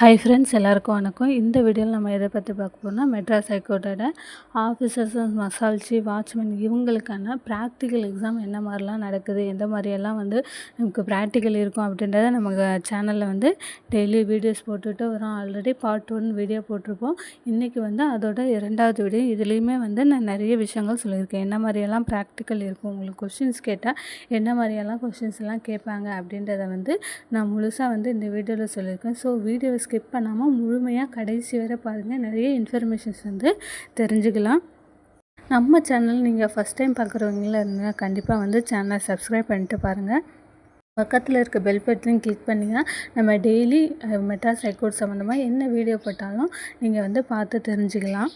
Hi friends எல்லாருக்கும் வணக்கம். இந்த வீடியோவில் நம்ம எதை பற்றி பார்க்க போனால் மெட்ராஸ் ஹைகோர்ட்டோட ஆஃபீஸர்ஸ் மசால்ச்சி வாட்ச்மேன் இவங்களுக்கான ப்ராக்டிக்கல் எக்ஸாம் என்ன மாதிரிலாம் நடக்குது எந்த மாதிரியெல்லாம் வந்து நமக்கு ப்ராக்டிக்கல் இருக்கும் அப்படின்றத நம்ம சேனலில் வந்து டெய்லி வீடியோஸ் போட்டுட்டு வரோம். ஆல்ரெடி பார்ட் ஒன் வீடியோ போட்டிருப்போம். இன்றைக்கி வந்து அதோட இரண்டாவது வீடியோ இதுலேயுமே வந்து நான் நிறைய விஷயங்கள் சொல்லியிருக்கேன். என்ன மாதிரியெல்லாம் ப்ராக்டிக்கல் இருக்கும்? உங்களுக்கு கொஷின்ஸ் கேட்டால் என்ன மாதிரியெல்லாம் கொஷின்ஸ்லாம் கேட்பாங்க அப்படின்றத வந்து நான் முழுசாக வந்து இந்த வீடியோவில் சொல்லியிருக்கேன். ஸோ வீடியோஸ் ஸ்கிப் பண்ணாமல் முழுமையாக கடைசி வரை பாருங்கள் நிறைய இன்ஃபர்மேஷன்ஸ் வந்து தெரிஞ்சுக்கலாம். நம்ம சேனல் நீங்கள் ஃபஸ்ட் டைம் பார்க்குறவங்கள இருந்தால் கண்டிப்பாக வந்து சேனலை சப்ஸ்கிரைப் பண்ணிட்டு பாருங்கள் பக்கத்தில் இருக்க பெல் பட்டனையும் கிளிக் பண்ணிங்கன்னா நம்ம டெய்லி மெட்ராஸ் ரெக்கார்ட் சம்மந்தமாக என்ன வீடியோ போட்டாலும் நீங்கள் வந்து பார்த்து தெரிஞ்சுக்கலாம்.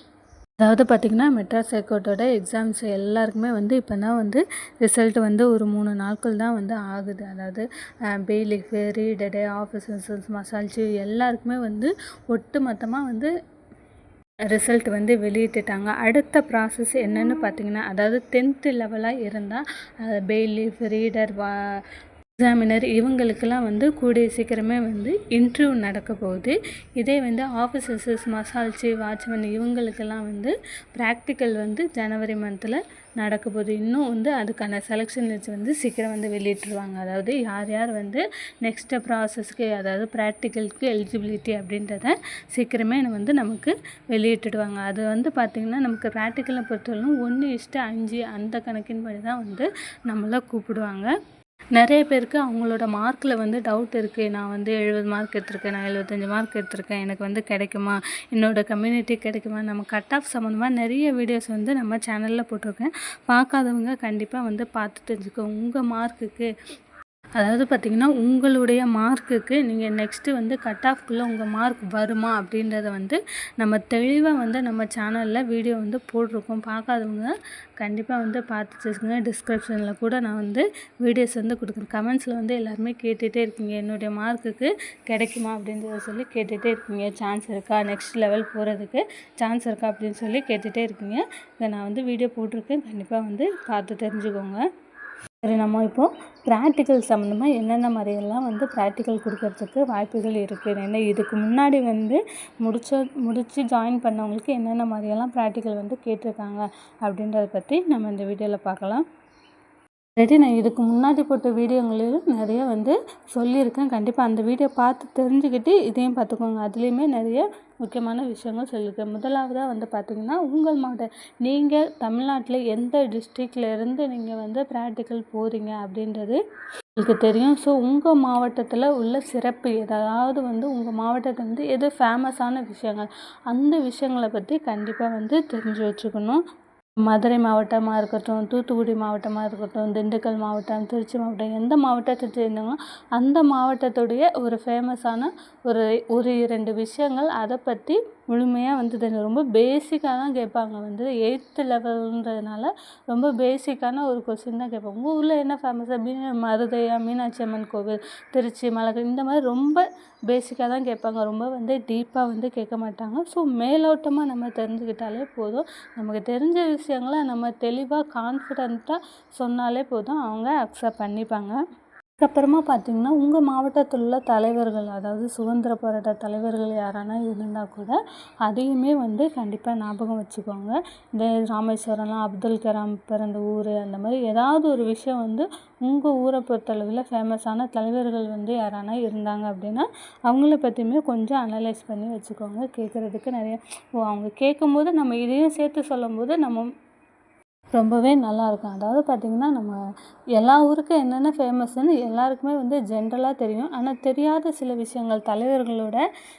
அதாவது பார்த்திங்கன்னா மெட்ராஸ் ஹைகோர்ட்டோட எக்ஸாம்ஸ் எல்லாருக்குமே வந்து இப்போ தான் வந்து ரிசல்ட் வந்து ஒரு மூணு நாட்கள் தான் வந்து ஆகுது. அதாவது பெய்லிஃபு ரீடடு ஆஃபீஸர்ஸ் மசால்ச்சு எல்லாருக்குமே வந்து ஒட்டு மொத்தமாக வந்து ரிசல்ட் வந்து வெளியிட்டுட்டாங்க. அடுத்த ப்ராசஸ் என்னென்னு பார்த்தீங்கன்னா அதாவது டென்த்து லெவலாக இருந்தால் பெயிலிஃப் ரீடர் வா எக்ஸாமினர் இவங்களுக்கெல்லாம் வந்து கூடிய சீக்கிரமே வந்து இன்டர்வியூ நடக்க போகுது. இதே வந்து ஆஃபீஸர்ஸஸ் மசால்ச்சி வாட்ச்மேன் இவங்களுக்கெல்லாம் வந்து ப்ராக்டிக்கல் வந்து ஜனவரி மந்தில் நடக்க போகுது. இன்னும் வந்து அதுக்கான செலெக்ஷன் லிஸ்ட் வந்து சீக்கிரம் வந்து வெளியிட்டுருவாங்க. அதாவது யார் யார் வந்து நெக்ஸ்ட்டு ப்ராசஸ்க்கு அதாவது ப்ராக்டிக்கலுக்கு எலிஜிபிலிட்டி அப்படின்றத சீக்கிரமே வந்து நமக்கு வெளியிட்டுடுவாங்க. அது வந்து பார்த்திங்கன்னா நமக்கு ப்ராக்டிக்கலை பொறுத்தவரைக்கும் ஒன்று இஷ்ட அஞ்சு அந்த கணக்கின் படி தான் வந்து நம்மளை கூப்பிடுவாங்க. நிறைய பேருக்கு அவங்களோட மார்க்கில் வந்து டவுட் இருக்குது நான் வந்து எழுபது மார்க் எடுத்திருக்கேன் நான் எழுபத்தஞ்சி மார்க் எடுத்திருக்கேன். எனக்கு வந்து கிடைக்குமா? என்னோட கம்யூனிட்டி கிடைக்குமா? நம்ம கட் ஆஃப் சம்மந்தமாக நிறைய வீடியோஸ் வந்து நம்ம சேனலில் போட்டிருக்கேன். பார்க்காதவங்க கண்டிப்பாக வந்து பார்த்து தெரிஞ்சுக்கோ. உங்கள் மார்க்குக்கு அதாவது பார்த்திங்கன்னா உங்களுடைய மார்க்குக்கு நீங்கள் நெக்ஸ்ட்டு வந்து கட் ஆஃப்குள்ளே உங்கள் மார்க் வருமா அப்படின்றத வந்து நம்ம தெளிவாக வந்து நம்ம சேனலில் வீடியோ வந்து போட்டிருக்கோம். பார்க்காதவங்க கண்டிப்பாக வந்து பார்த்து வச்சுக்கோங்க. டிஸ்கிரிப்ஷனில் கூட நான் வந்து வீடியோஸ் வந்து கொடுக்குறேன். கமெண்ட்ஸில் வந்து எல்லாருமே கேட்டுகிட்டே இருக்கீங்க. என்னுடைய மார்க்குக்கு கிடைக்குமா அப்படின்றத சொல்லி கேட்டுகிட்டே இருக்கீங்க. சான்ஸ் இருக்கா? நெக்ஸ்ட் லெவல் போகிறதுக்கு சான்ஸ் இருக்கா அப்படின்னு சொல்லி கேட்டுகிட்டே இருக்கீங்க. இதை நான் வந்து வீடியோ போட்டிருக்கேன். கண்டிப்பாக வந்து பார்த்து தெரிஞ்சுக்கோங்க. சரி நம்ம இப்போது ப்ராக்டிக்கல் சம்மந்தமாக என்னென்ன மாதிரியெல்லாம் வந்து ப்ராக்டிக்கல் கொடுக்கறதுக்கு வாய்ப்புகள் இருக்குது ஏன்னா இதுக்கு முன்னாடி வந்து முடிச்ச முடித்து ஜாயின் பண்ணவங்களுக்கு என்னென்ன மாதிரியெல்லாம் ப்ராக்டிக்கல் வந்து கேட்டிருக்காங்க அப்படின்றத பற்றி நம்ம இந்த வீடியோவில் பார்க்கலாம். ஆல்ரெடி நான் இதுக்கு முன்னாடி போட்ட வீடியோங்களிலும் நிறைய வந்து சொல்லியிருக்கேன். கண்டிப்பாக அந்த வீடியோ பார்த்து தெரிஞ்சுக்கிட்டு இதையும் பார்த்துக்கோங்க. அதுலேயுமே நிறைய முக்கியமான விஷயங்கள் சொல்லியிருக்கேன். முதலாவதாக வந்து பார்த்திங்கன்னா உங்கள் மாவட்டம் நீங்கள் தமிழ்நாட்டில் எந்த டிஸ்ட்ரிக்ட்லேருந்து நீங்கள் வந்து ப்ராக்டிக்கல் போகிறீங்க அப்படின்றது உங்களுக்கு தெரியும். ஸோ உங்கள் மாவட்டத்தில் உள்ள சிறப்பு ஏதாவது வந்து உங்கள் மாவட்டத்தில் வந்து எது ஃபேமஸான விஷயங்கள் அந்த விஷயங்களை பற்றி கண்டிப்பாக வந்து தெரிஞ்சு வச்சுக்கணும். மதுரை மாவட்டமாக இருக்கட்டும் தூத்துக்குடி மாவட்டமாக இருக்கட்டும் திண்டுக்கல் மாவட்டம் திருச்சி மாவட்டம் எந்த மாவட்டத்தை சேர்ந்தவங்களோ அந்த மாவட்டத்துடைய ஒரு ஃபேமஸான ஒரு ஒரு இரண்டு விஷயங்கள் அதை பற்றி முழுமையாக வந்தது. ரொம்ப பேசிக்காக தான் கேட்பாங்க. வந்து எயித்து லெவல்ன்றதுனால ரொம்ப பேசிக்கான ஒரு கொஸ்டின் தான் கேட்பாங்க. உங்கள் ஊரில் என்ன ஃபேமஸாக மீன மருதையா மீனாட்சி அம்மன் கோவில் திருச்சி மலை இந்த மாதிரி ரொம்ப பேசிக்காக தான் கேட்பாங்க. ரொம்ப வந்து டீப்பாக வந்து கேட்க மாட்டாங்க. ஸோ மேலோட்டமாக நம்ம தெரிஞ்சுக்கிட்டாலே போதும். நமக்கு தெரிஞ்ச விஷயங்களை நம்ம தெளிவாக கான்ஃபிடென்ட்டாக சொன்னாலே போதும். அவங்க அக்செப்ட் பண்ணிப்பாங்க. அதுக்கப்புறமா பார்த்தீங்கன்னா உங்கள் மாவட்டத்தில் உள்ள தலைவர்கள் அதாவது சுதந்திர போராட்ட தலைவர்கள் யாரானா இருந்தால் கூட அதையுமே வந்து கண்டிப்பாக ஞாபகம் வச்சுக்கோங்க. இந்த ராமேஸ்வரம்லாம் அப்துல் கலாம் பிறந்த ஊர் அந்த மாதிரி ஏதாவது ஒரு விஷயம் வந்து உங்கள் ஊரை பொறுத்தளவில் ஃபேமஸான தலைவர்கள் வந்து யாரானா இருந்தாங்க அப்படின்னா அவங்கள பற்றியுமே கொஞ்சம் அனலைஸ் பண்ணி வச்சுக்கோங்க. கேட்குறதுக்கு நிறைய ஓ அவங்க கேட்கும்போது நம்ம இதையும் சேர்த்து சொல்லும்போது நம்ம ரொம்பவே நல்லாயிருக்கும். அதாவது பார்த்திங்கன்னா நம்ம எல்லா ஊருக்கும் என்னென்ன ஃபேமஸ்ன்னு எல்லாருக்குமே வந்து ஜென்ரலாக தெரியும். ஆனால் தெரியாத சில விஷயங்கள் தலைவர்களோட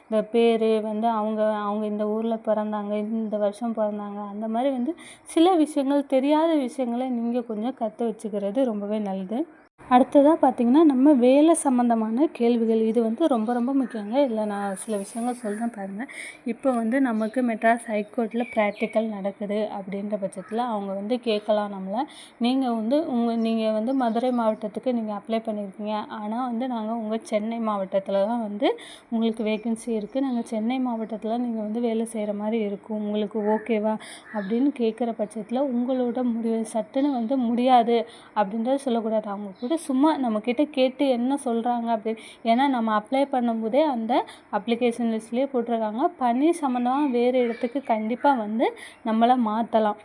இந்த பேர் வந்து அவங்க அவங்க இந்த ஊரில் பிறந்தாங்க இந்த வருஷம் பிறந்தாங்க அந்த மாதிரி வந்து சில விஷயங்கள் தெரியாத விஷயங்களை நீங்கள் கொஞ்சம் கற்று வச்சுக்கிறது ரொம்பவே நல்லது. அடுத்ததாக பார்த்திங்கன்னா நம்ம வேலை சம்மந்தமான கேள்விகள். இது வந்து ரொம்ப ரொம்ப முக்கியங்க. இதில் நான் சில விஷயங்கள் சொல்கிறேன் பாருங்கள் இப்போ வந்து நமக்கு மெட்ராஸ் ஹைகோர்ட்டில் ப்ராக்டிக்கல் நடக்குது அப்படின்ற பட்சத்தில் அவங்க வந்து கேட்கலாம் நம்மளை. நீங்கள் வந்து உங்கள் நீங்கள் வந்து மதுரை மாவட்டத்துக்கு நீங்கள் அப்ளை பண்ணியிருக்கீங்க ஆனால் வந்து நாங்கள் உங்கள் சென்னை மாவட்டத்தில் தான் வந்து உங்களுக்கு வேகன்சி இருக்குது நாங்கள் சென்னை மாவட்டத்தில் நீங்கள் வந்து வேலை செய்கிற மாதிரி இருக்கும். உங்களுக்கு ஓகேவா அப்படின்னு கேட்குற பட்சத்தில் உங்களோட முடிவு சட்டுன்னு வந்து முடியாது அப்படின்றத சொல்லக்கூடாது. அவங்க கூட சும்மா நம்மக்கிட்ட கேட்டு என்ன சொல்கிறாங்க அப்படின்னு ஏன்னா நம்ம அப்ளை பண்ணும்போதே அந்த அப்ளிகேஷன் லிஸ்ட்லேயே போட்டிருக்காங்க. பணி சம்மந்தமாக வேறு இடத்துக்கு கண்டிப்பாக வந்து நம்மளை மாற்றலாம்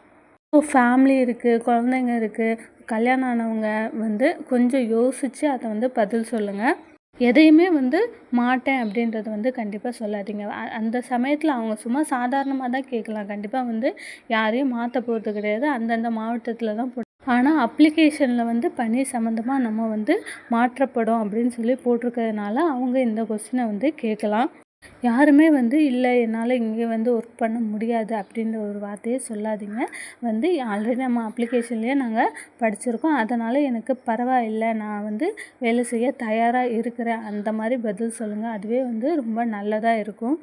இப்போ ஃபேமிலி இருக்குது குழந்தைங்க இருக்குது கல்யாணம் ஆனவங்க வந்து கொஞ்சம் யோசித்து அதை வந்து பதில் சொல்லுங்கள் எதையுமே வந்து மாட்டேன் அப்படின்றது வந்து கண்டிப்பாக சொல்லாதீங்க. அந்த சமயத்தில் அவங்க சும்மா சாதாரணமாக தான் கேட்கலாம். கண்டிப்பாக வந்து யாரையும் மாற்ற போகிறது கிடையாது. அந்தந்த மாவட்டத்தில் தான் போ ஆனால் அப்ளிகேஷனில் வந்து பணி சம்மந்தமாக நம்ம வந்து மாற்றப்படும் அப்படின்னு சொல்லி போட்டிருக்கிறதுனால அவங்க இந்த கொஸ்டினை வந்து கேட்கலாம். யாருமே வந்து இல்லை என்னால் இங்கே வந்து ஒர்க் பண்ண முடியாது அப்படின்ற ஒரு வார்த்தையை சொல்லாதீங்க. வந்து ஆல்ரெடி நம்ம அப்ளிகேஷன்லேயே நாங்கள் படிச்சிருக்கோம். அதனால் எனக்கு பரவாயில்லை. நான் வந்து வேலை செய்ய தயாராக இருக்கிறேன். அந்த மாதிரி பதில் சொல்லுங்கள் அதுவே வந்து ரொம்ப நல்லதாக இருக்கும்.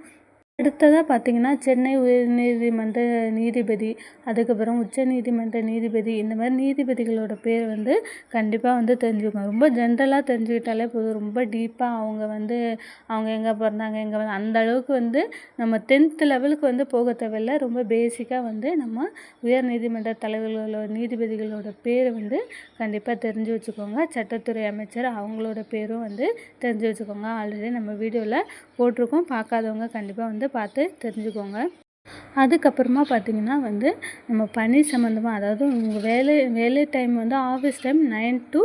அடுத்ததாக பார்த்தீங்கன்னா சென்னை உயர்நீதிமன்ற நீதிபதி அதுக்கப்புறம் உச்ச நீதிமன்ற நீதிபதி இந்த மாதிரி நீதிபதிகளோட பேர் வந்து கண்டிப்பாக வந்து தெரிஞ்சுக்கணும் ரொம்ப ஜென்ரலாக தெரிஞ்சுக்கிட்டாலே போதும். ரொம்ப டீப்பாக அவங்க வந்து அவங்க எங்கே பிறந்தாங்க எங்கே வந்து அந்த அளவுக்கு வந்து நம்ம டென்த்து லெவலுக்கு வந்து போக தேவையில்ல. ரொம்ப பேசிக்காக வந்து நம்ம உயர் நீதிமன்ற தலைவர்களோட நீதிபதிகளோட பேர் வந்து கண்டிப்பாக தெரிஞ்சு வச்சுக்கோங்க. சட்டத்துறை அமைச்சர் அவங்களோட பேரும் வந்து தெரிஞ்சு வச்சுக்கோங்க. ஆல்ரெடி நம்ம வீடியோவில் போட்டிருக்கோம். பார்க்காதவங்க கண்டிப்பாக வந்து பார்த்து தெரிஞ்சுக்கோங்க. அதுக்கப்புறமா பார்த்திங்கன்னா வந்து நம்ம பணி சம்மந்தமாக அதாவது உங்கள் வேலை வேலை டைம் வந்து office time nine to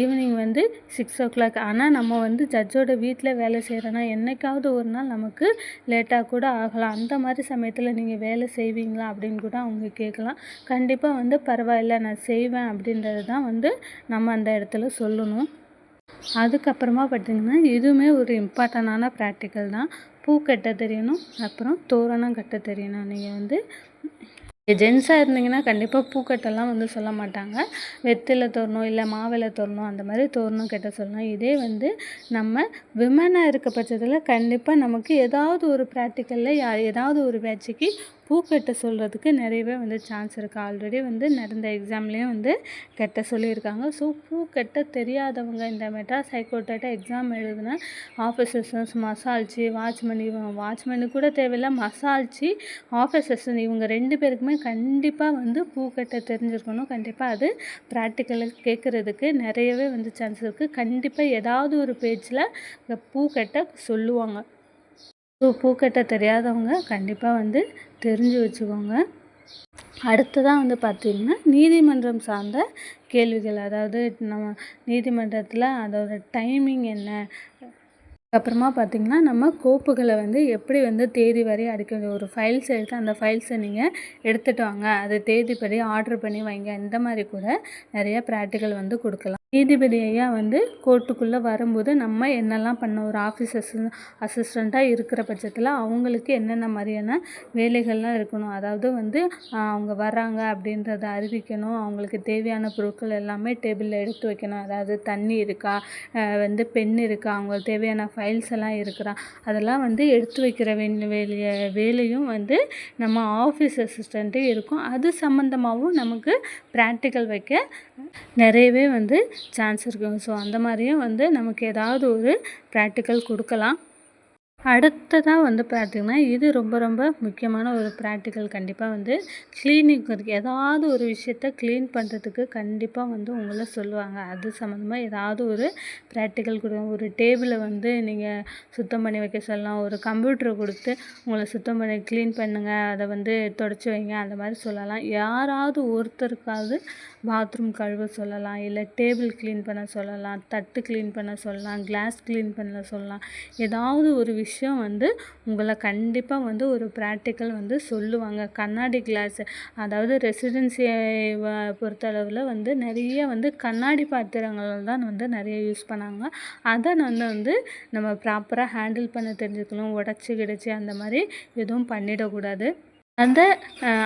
evening வந்து சிக்ஸ் ஓ கிளாக் ஆனால் நம்ம வந்து ஜட்ஜோட வீட்டில் வேலை செய்கிறோன்னா என்றைக்காவது ஒரு நாள் நமக்கு லேட்டாக கூட ஆகலாம். அந்த மாதிரி சமயத்தில் நீங்கள் வேலை செய்வீங்களா அப்படின்னு கூட அவங்க கேட்கலாம். கண்டிப்பாக வந்து பரவாயில்ல நான் செய்வேன் அப்படின்றது தான் வந்து நம்ம அந்த இடத்துல சொல்லணும். அதுக்கப்புறமா பார்த்திங்கன்னா இதுவுமே ஒரு இம்பார்ட்டண்டான ப்ராக்டிக்கல் தான். பூ கட்ட தெரியணும் அப்புறம் தோரணம் கட்ட தெரியணும். நீங்கள் வந்து ஜென்ஸாக இருந்தீங்கன்னா கண்டிப்பாக பூக்கட்டெல்லாம் வந்து சொல்ல மாட்டாங்க. வெற்றில தோரணம் இல்லை மாவில் தோரணும் அந்த மாதிரி தோரணம் கெட்ட சொல்லணும் இதே வந்து நம்ம விமனாக இருக்க பட்சத்தில் கண்டிப்பாக நமக்கு ஏதாவது ஒரு ப்ராக்டிக்கலில் ஏதாவது ஒரு பேட்சுக்கு பூ கட்ட சொல்கிறதுக்கு நிறையவே வந்து சான்ஸ் இருக்குது ஆல்ரெடி வந்து நடந்த எக்ஸாம்லேயும் வந்து கட்ட சொல்லியிருக்காங்க. ஸோ பூ கட்ட தெரியாதவங்க இந்த மெட்ராஸ் ஹைகோர்ட்டாட்ட எக்ஸாம் எழுதுனா ஆஃபீஸர்ஸ் மசால்ச்சி வாட்ச்மேன் இவங்க வாட்ச்மேனு கூட தேவையில்லை மசால்ச்சி ஆஃபீஸர்ஸ் இவங்க ரெண்டு பேருக்குமே கண்டிப்பாக வந்து பூ கட்ட தெரிஞ்சிருக்கணும். கண்டிப்பாக அது ப்ராக்டிக்கலில் கேட்குறதுக்கு நிறையவே வந்து சான்ஸ் இருக்குது கண்டிப்பாக ஏதாவது ஒரு பேஜில் பூ கட்ட சொல்லுவாங்க. ஸோ பூ தெரியாதவங்க கண்டிப்பாக வந்து தெரிஞ்சு வச்சுக்கோங்க. அடுத்ததாக வந்து பார்த்திங்கன்னா நீதிமன்றம் சார்ந்த கேள்விகள். அதாவது நம்ம நீதிமன்றத்தில் அதோட டைமிங் என்ன? அப்புறமா பார்த்திங்கன்னா நம்ம கோப்புகளை வந்து எப்படி வந்து தேதி வரை அடிக்க ஒரு ஃபைல்ஸ் எடுத்து அந்த ஃபைல்ஸை நீங்கள் எடுத்துகிட்டு வாங்க. அது தேதிப்படி ஆர்டர் பண்ணி வைங்க. இந்த மாதிரி கூட நிறைய ப்ராக்டிக்கல் வந்து கொடுக்கலாம். நீதிபதி ஐயா வந்து கோர்ட்டுக்குள்ளே வரும்போது நம்ம என்னெல்லாம் பண்ண ஒரு ஆஃபீஸ் அசி அசிஸ்டண்ட்டாக இருக்கிற பட்சத்தில் அவங்களுக்கு என்னென்ன மாதிரியான வேலைகள்லாம் இருக்கணும். அதாவது வந்து அவங்க வர்றாங்க அப்படின்றத அறிவிக்கணும். அவங்களுக்கு தேவையான பொருட்கள் எல்லாமே டேபிளில் எடுத்து வைக்கணும். அதாவது தண்ணி இருக்கா? வந்து பென் இருக்கா? அவங்களுக்கு தேவையான ஃபைல்ஸ் எல்லாம் இருக்கிறா. அதெல்லாம் வந்து எடுத்து வைக்கிற வேலைய வேலையும் வந்து நம்ம ஆஃபீஸ் அசிஸ்டண்ட்டு இருக்கும். அது சம்மந்தமாகவும் நமக்கு ப்ராக்டிக்கல் வைக்க நிறையவே வந்து சான்ஸ் இருக்கும் ஸோ அந்த மாதிரியும் வந்து நமக்கு ஏதாவது ஒரு ப்ராக்டிக்கல் கொடுக்கலாம். அடுத்ததாக வந்து பார்த்திங்கன்னா இது ரொம்ப ரொம்ப முக்கியமான ஒரு ப்ராக்டிக்கல் கண்டிப்பாக வந்து க்ளீனிங் இருக்குது ஏதாவது ஒரு விஷயத்த க்ளீன் பண்ணுறதுக்கு கண்டிப்பாக வந்து உங்களை சொல்லுவாங்க. அது சம்மந்தமாக ஏதாவது ஒரு ப்ராக்டிக்கல் கொடுங்க ஒரு டேபிளை வந்து நீங்கள் சுத்தம் பண்ணி வைக்க சொல்லலாம். ஒரு கம்ப்யூட்டரை கொடுத்து உங்களை சுத்தம் பண்ணி க்ளீன் பண்ணுங்கள் அதை வந்து தொடச்சி வைங்க. அந்த மாதிரி சொல்லலாம். யாராவது ஒருத்தருக்காவது பாத்ரூம் கழுவ சொல்லலாம். இல்லை டேபிள் க்ளீன் பண்ண சொல்லலாம். தட்டு க்ளீன் பண்ண சொல்லலாம். கிளாஸ் க்ளீன் பண்ண சொல்லலாம். ஏதாவது ஒரு விஷயம் விஷயம் வந்து உங்களை கண்டிப்பாக வந்து ஒரு ப்ராக்டிக்கல் வந்து சொல்லுவாங்க. கண்ணாடி கிளாஸ் அதாவது ரெசிடென்சியை பொறுத்தளவில் வந்து நிறைய வந்து கண்ணாடி பாத்திரங்கள் தான் வந்து நிறைய யூஸ் பண்ணாங்க. அதை நான் வந்து நம்ம ப்ராப்பராக ஹேண்டில் பண்ண தெரிஞ்சுக்கணும். உடச்சி கிடச்சி அந்த மாதிரி எதுவும் பண்ணிடக்கூடாது அந்த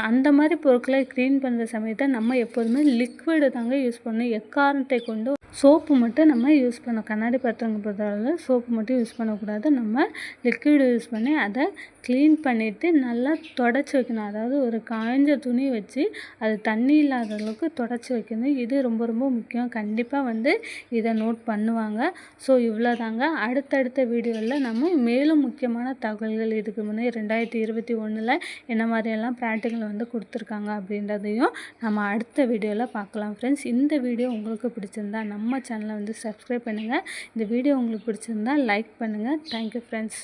அந்த மாதிரி பொருட்களை க்ளீன் பண்ணுற சமயத்தை நம்ம எப்போதுமே லிக்விடு தாங்க யூஸ் பண்ணணும். எக்காரணத்தை கொண்டு சோப்பு மட்டும் நம்ம யூஸ் பண்ணோம் கண்ணாடி பாத்திரங்க பொறுத்தளவில் சோப்பு மட்டும் யூஸ் பண்ணக்கூடாது. நம்ம லிக்விடு யூஸ் பண்ணி அதை க்ளீன் பண்ணிவிட்டு நல்லா தொடச்சி வைக்கணும். அதாவது ஒரு காய்ஞ்ச துணி வச்சு அது தண்ணி இல்லாத அளவுக்கு தொடச்சி வைக்கணும். இது ரொம்ப ரொம்ப முக்கியம். கண்டிப்பாக வந்து இதை நோட் பண்ணுவாங்க. ஸோ இவ்வளோதாங்க அடுத்தடுத்த வீடியோவில் நம்ம மேலும் முக்கியமான தகவல்கள் இதுக்கு முன்னே ரெண்டாயிரத்தி இருபத்தி ஒன்றில் என்ன மாதிரியெல்லாம் ப்ராக்டிக்கல் வந்து கொடுத்துருக்காங்க அப்படின்றதையும் நம்ம அடுத்த வீடியோவில் பார்க்கலாம். ஃப்ரெண்ட்ஸ் இந்த வீடியோ உங்களுக்கு பிடிச்சிருந்தா நம்ம நம்ம சேனலை வந்து சப்ஸ்கிரைப் பண்ணுங்கள் இந்த வீடியோ உங்களுக்கு பிடிச்சிருந்தா லைக் பண்ணுங்கள் தேங்க்யூ ஃப்ரெண்ட்ஸ்